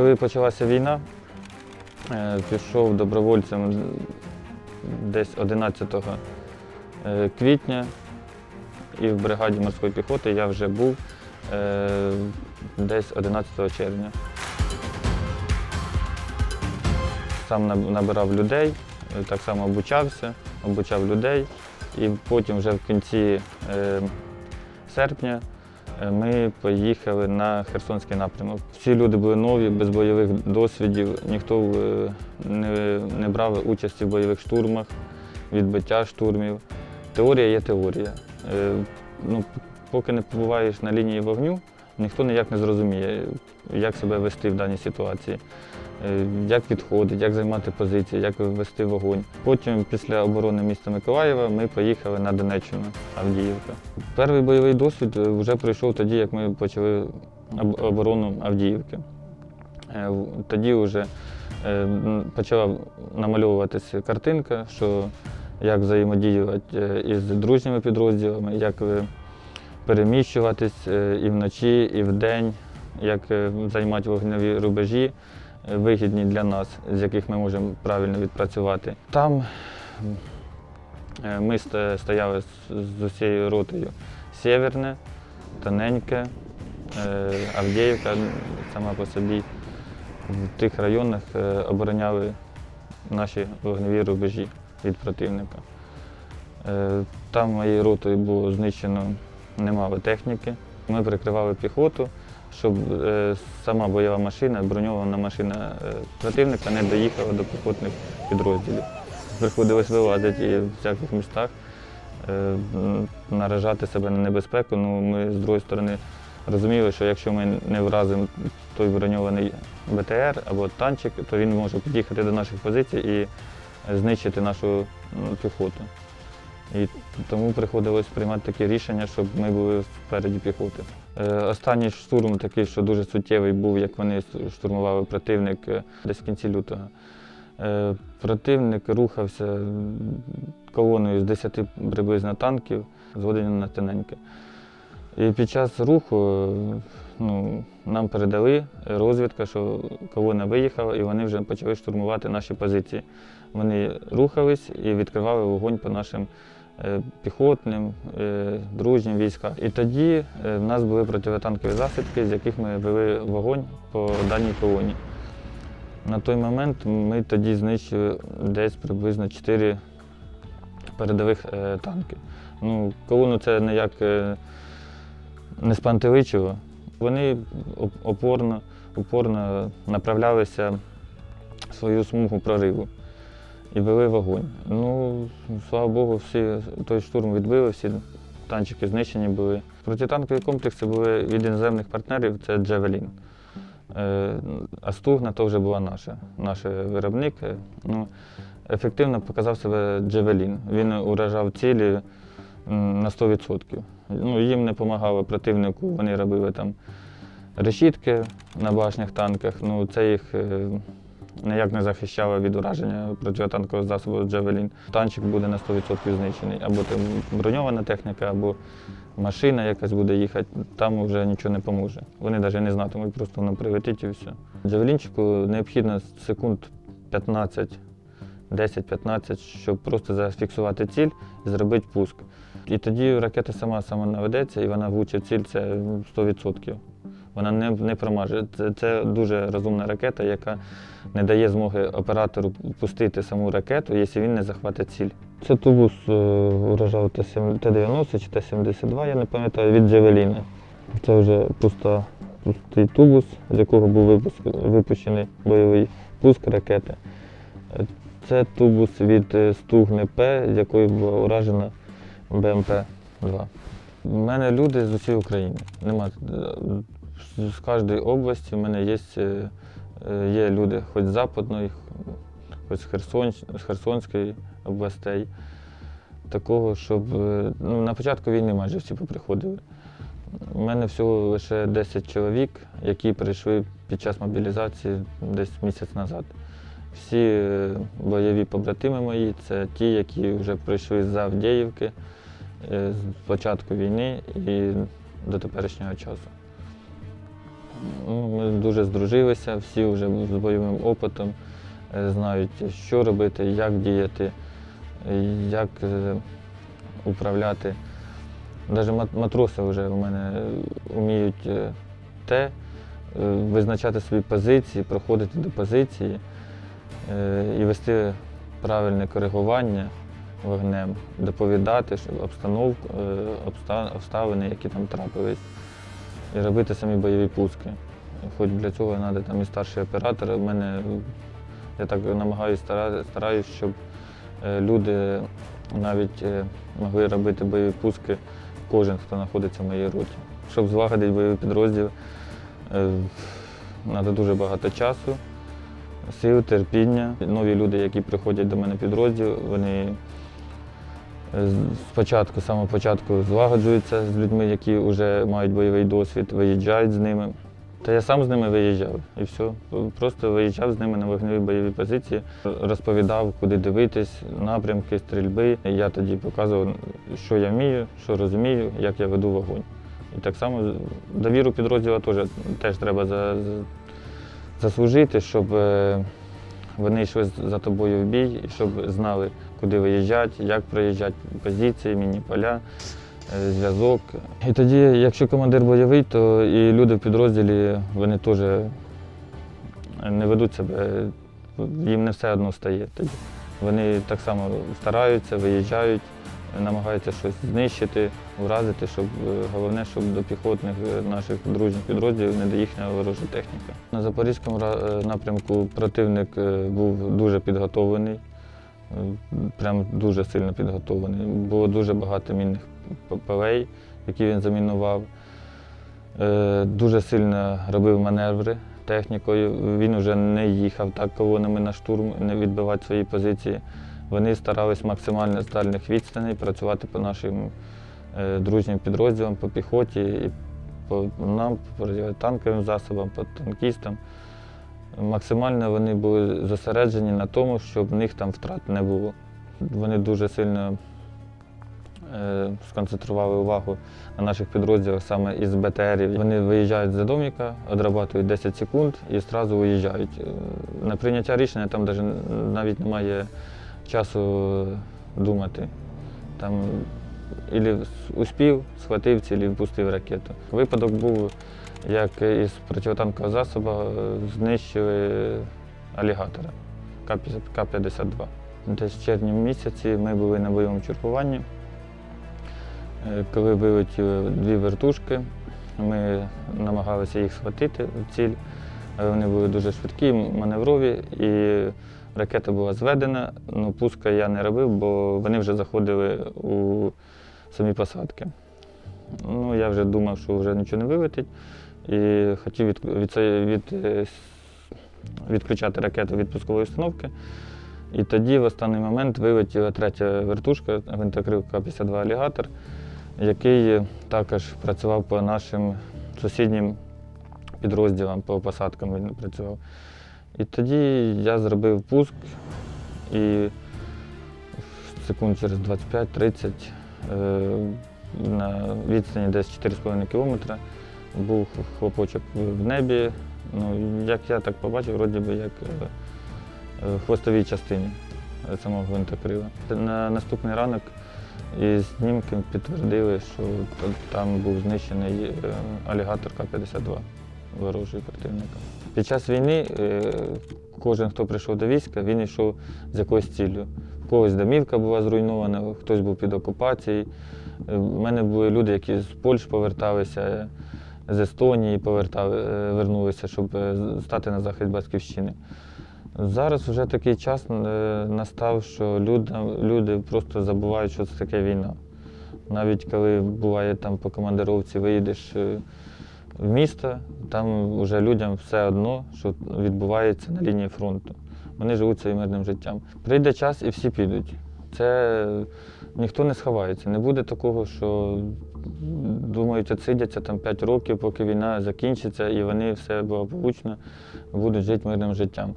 Коли почалася війна, е, пішов добровольцем десь 11 е, квітня і в бригаді морської піхоти я вже був е, десь 11 червня. Сам набирав людей, так само обучався, обучав людей. І потім вже в кінці серпня ми поїхали на Херсонський напрямок. Всі люди були нові, без бойових досвідів, ніхто е, не, не брав участі в бойових штурмах, відбиття штурмів. Теорія є теорія. Е, Ну, поки не побуваєш на лінії вогню, ніхто ніяк не зрозуміє, як себе вести в даній ситуації, як відходити, як займати позиції, як вести вогонь. Потім, після оборони міста Миколаєва, ми поїхали на Донеччину, Авдіївка. Перший бойовий досвід е, вже пройшов тоді, як ми почали оборону Авдіївки. Е, Тоді вже е, почала намальовуватися картинка, що як взаємодіювати е, із дружніми підрозділами, як е, переміщуватись е, і вночі, і вдень, як е, займати вогневі рубежі, е, вигідні для нас, з яких ми можемо правильно відпрацювати. Там е, ми стояли з- усією ротою Сєверне, Тоненьке, е, Авдіївка сама по собі. В тих районах е, обороняли наші вогневі рубежі від противника. Там моєю ротою було знищено немало техніки. Ми прикривали піхоту, щоб е, сама бойова машина, броньована машина е, противника не доїхала до піхотних підрозділів. Приходилось вилазити і в всяких містах, е, наражати себе на небезпеку. Ну, ми з другої сторони розуміли, що якщо ми не вразимо той броньований БТР або танчик, то він може під'їхати до наших позицій і знищити нашу піхоту. І тому приходилось приймати такі рішення, щоб ми були впереді піхоти. Е, Останній штурм такий, що дуже суттєвий був, як вони штурмували противник е, десь в кінці лютого. Е, Противник рухався колоною з 10 приблизно танків, зводені на тоненьке. І під час руху ну, нам передали розвідка, що колона виїхала, і вони вже почали штурмувати наші позиції. Вони рухались і відкривали вогонь по нашим піхотним, е, дружнім військам. І тоді е, в нас були противотанкові засідки, з яких ми вели вогонь по даній колоні. На той момент ми тоді знищили десь приблизно 4 передових е, танки. Ну, колону це ніяк е, не спантеличило. Вони опорно, опорно направлялися в свою смугу прориву і вели вогонь. Ну, слава Богу, всі той штурм відбили, всі танчики знищені були. Протитанкові комплекси були від іноземних партнерів, це Джавелін. А стугна то вже була наша, наш виробник. Ну, ефективно показав себе Джавелін. Він уражав цілі на 100%. Ну, їм не допомагало противнику, вони робили там решітки на башнях танках. Ну, це їх е, ніяк не захищало від ураження протитанкового засобу Джавелін. Танчик буде на 100% знищений. Або там броньована техніка, або машина якась буде їхати, там вже нічого не поможе. Вони навіть не знатимуть, просто воно прилетить і все. Джавелінчику необхідно секунд 15, 10-15, щоб просто зафіксувати ціль і зробити пуск. І тоді ракета сама сама наведеться і вона влучить ціль це 100%. Вона не, не промаже. Це, це дуже розумна ракета, яка не дає змоги оператору пустити саму ракету, якщо він не захватить ціль. Це тубус е, уражав Т-7 Т-90 чи Т-72, я не пам'ятаю, від Джавеліна. Це вже пуста, пустий тубус, з якого був випуск, випущений бойовий пуск ракети. Е, Це тубус від е, стугни П, з якої була уражена БМП-2. У мене люди з усієї України. Нема. З кожної області в мене є, е, є люди хоч з Западної, хоч з, Херсон, з Херсонської областей. Такого, щоб е, ну, на початку війни майже всі поприходили. У мене всього лише 10 чоловік, які прийшли під час мобілізації десь місяць назад. Всі е, бойові побратими мої це ті, які вже прийшли з Авдіївки з початку війни і до теперішнього часу. Ну, Ми дуже здружилися, всі вже з бойовим опитом, е, знають, що робити, як діяти, е, як е, управляти. Навіть матроси вже у мене вміють те, визначати свої позиції, проходити до позиції і вести правильне коригування вогнем, доповідати обстановку, обставини, які там трапились, і робити самі бойові пуски. Хоч для цього треба там і старший оператор. У мене я так намагаюся стараюсь, щоб е, люди навіть е, могли робити бойові пуски, кожен, хто знаходиться в моїй роті. Щоб злагодити бойовий підрозділ, треба дуже багато часу, сил, терпіння. Нові люди, які приходять до мене в підрозділ, вони спочатку, самого початку злагоджуються з людьми, які вже мають бойовий досвід, виїжджають з ними. Та я сам з ними виїжджав і все. Просто виїжджав з ними на вогневі бойові позиції, розповідав, куди дивитись, напрямки стрільби. Я тоді показував, що я вмію, що розумію, як я веду вогонь. І так само довіру підрозділу теж, теж треба за- заслужити, щоб е, вони йшли за тобою в бій, і щоб знали, куди виїжджати, як проїжджати позиції, міні-поля, е, зв'язок. І тоді, якщо командир бойовий, то і люди в підрозділі вони теж не ведуть себе, їм не все одно стає тоді. Вони так само стараються, виїжджають, намагаються щось знищити, вразити, щоб е, головне, щоб до піхотних е, наших дружніх підрозділів не доїхала ворожа техніка. На запорізькому напрямку противник був дуже підготовлений, прям дуже сильно підготовлений. Було дуже багато мінних полей, які він замінував. Е, Дуже сильно робив маневри технікою. Він вже не їхав так колонами на штурм, не відбивати свої позиції. Вони старались максимально з дальних відстаней працювати по нашим е, дружнім підрозділам, по піхоті, і по нам, по танковим засобам, по танкістам. Максимально вони були зосереджені на тому, щоб в них там втрат не було. Вони дуже сильно е, сконцентрували увагу на наших підрозділах саме із БТРів. Вони виїжджають з доміка, одрабатують 10 секунд і одразу виїжджають. Е, На прийняття рішення там навіть немає часу думати. Там ілі успів, схватив ціль і впустив ракету. Випадок був, як із протитанкового засобу е, знищили алігатора К-50 К-52. Десь в червні місяці ми були на бойовому чергуванні. Е, Коли вилетіли дві вертушки, ми намагалися їх схватити в ціль. але Вони були дуже швидкі, маневрові, і ракета була зведена. Ну, пуска я не робив, бо вони вже заходили у самі посадки. Ну, я вже думав, що вже нічого не вилетить. І хотів від, від, від, е, відключати ракету від пускової установки. І тоді в останній момент вилетіла третя вертушка, гвинтокрил К-52 алігатор, який також працював по нашим сусіднім підрозділам, по посадкам він працював. І тоді я зробив пуск і секунд через 25-30 е, на відстані десь 4,5 кілометра був хлопочок в небі. Ну, як я так побачив, вроді би як е, е, в хвостовій частині самого гвинтокрила. На наступний ранок із знімки підтвердили, що там був знищений е, алігатор К-52 ворожий противника. Під час війни кожен, хто прийшов до війська, він йшов з якоюсь ціллю. В когось домівка була зруйнована, хтось був під окупацією. У мене були люди, які з Польщі поверталися, з Естонії повертали, е, вернулися, щоб е, стати на захист батьківщини. Зараз вже такий час е, настав, що люди, люди просто забувають, що це таке війна. Навіть коли буває там по командировці виїдеш в місто, там вже людям все одно, що відбувається на лінії фронту. Вони живуть своїм мирним життям. Прийде час і всі підуть. Це ніхто не сховається. Не буде такого, що думають, отсидяться там 5 років, поки війна закінчиться, і вони все благополучно будуть жити мирним життям.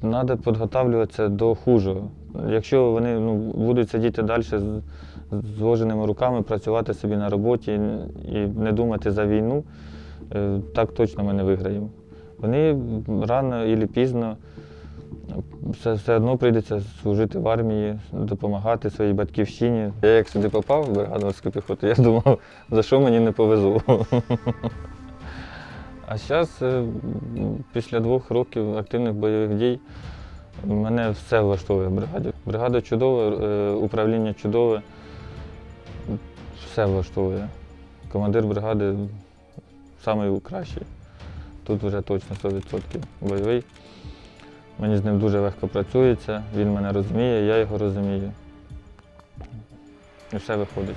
Треба підготовлюватися до хужого. Якщо вони ну, будуть сидіти далі з зложеними руками, працювати собі на роботі і не думати за війну, е, так точно ми не виграємо. Вони рано і пізно все, все одно прийдеться служити в армії, допомагати своїй батьківщині. Я як сюди попав в бригаду піхоти, я думав, за що мені не повезло. А зараз, після двох років активних бойових дій, мене все влаштовує в бригаді. Бригада чудова, е, управління чудове, все влаштовує. Командир бригади найкращий. Тут вже точно 100% бойовий. Мені з ним дуже легко працюється, він мене розуміє, я його розумію. І все виходить.